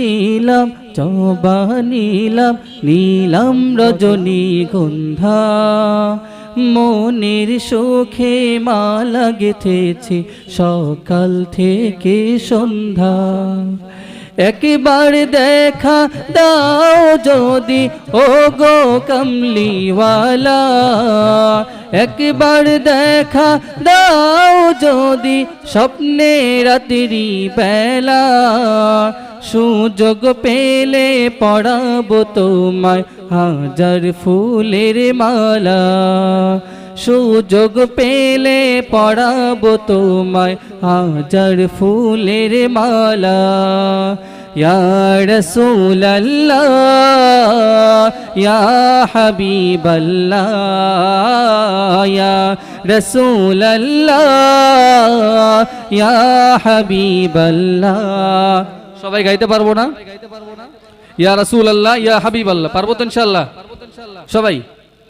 নীলাম জবা নীলাম নীলাম রজনী গন্ধা। মনের সুখে মালা গেথেছি সকাল থেকে সন্ধ্যা। একবার দেখা দাও যদি ও গো কমলিওয়ালা। একবার দেখা দাও যদি, স্বপ্নে রাত্রি বেলা। সুযোগ পেলে পড়াবো তোমায় হাজার ফুলের মালা। সুযোগ পেলে পড়াবো তোমায় হাজার ফুলের মালা। ইয়া রসুলাল্লাহ, ইয়া হাবিবাল্লাহ সবাই গাইতে পারব না? ইয়া রাসূল আল্লাহ ইয়া হাবিব আল্লাহ পারব তো ইনশাআল্লাহ? সবাই?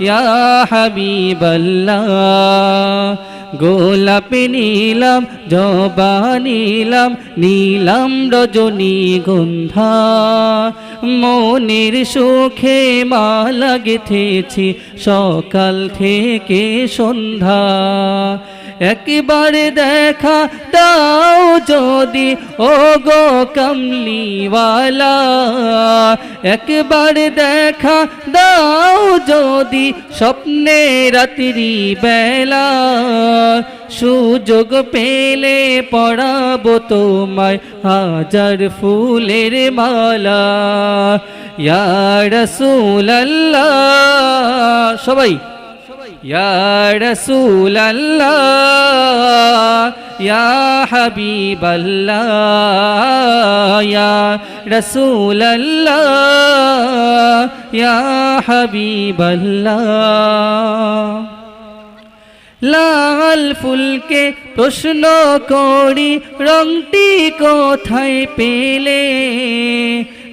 ইয়া হাবিবাল্লাহ, গোলাপি নীলাম জবা নীলম নীলাম রজনী গন্ধা। মনের সুখে মালা গেথেছি সকাল থেকে সন্ধ্যা। একবারে দেখা দাও যদি ও গো কমলিওয়ালা। একবার দেখা দাও যদি, স্বপ্নে রাত্রি বেলা। সুযোগ পেলে পড়াবো তোমায় হাজার ফুলের মালা। ইয়ার রাসূলাল্লাহ। সবাই ইয়া রাসূলাল্লাহ ইয়া হাবিবাল্লাহ ইয়া রাসূলাল্লাহ ইয়া হাবিবাল্লাহ লাল ফুলকে প্রশ্ন করি, রংটি কোথায় পেলে?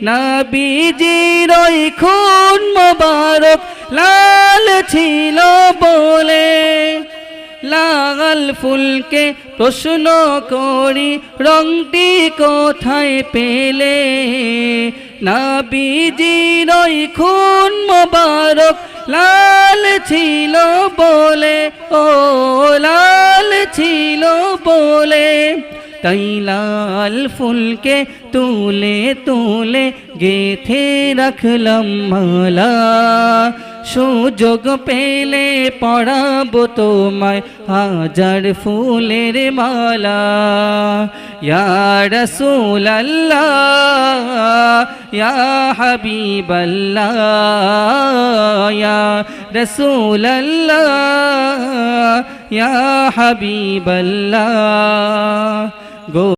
নাবিজির ওই খুন মোবারক লাল ছিল বলে লাল ফুলকে প্রশ্ন করি, রংটি কোথায় পেলে? নাবিজির ওই খুন মোবারক লাল ছিল বলে, ও লাল ছিল বলে তাই লাল ফুলকে তুলে তুলে গেথে রাখলাম মালা সুযোগ পেলে পড়াবো তোমায় হাজার ফুলের মালা ইয়া রাসূলাল্লাহ ইয়া হাবিবাল্লাহ ইয়া রাসূলাল্লাহ ইয়া হাবিবাল্লাহ গো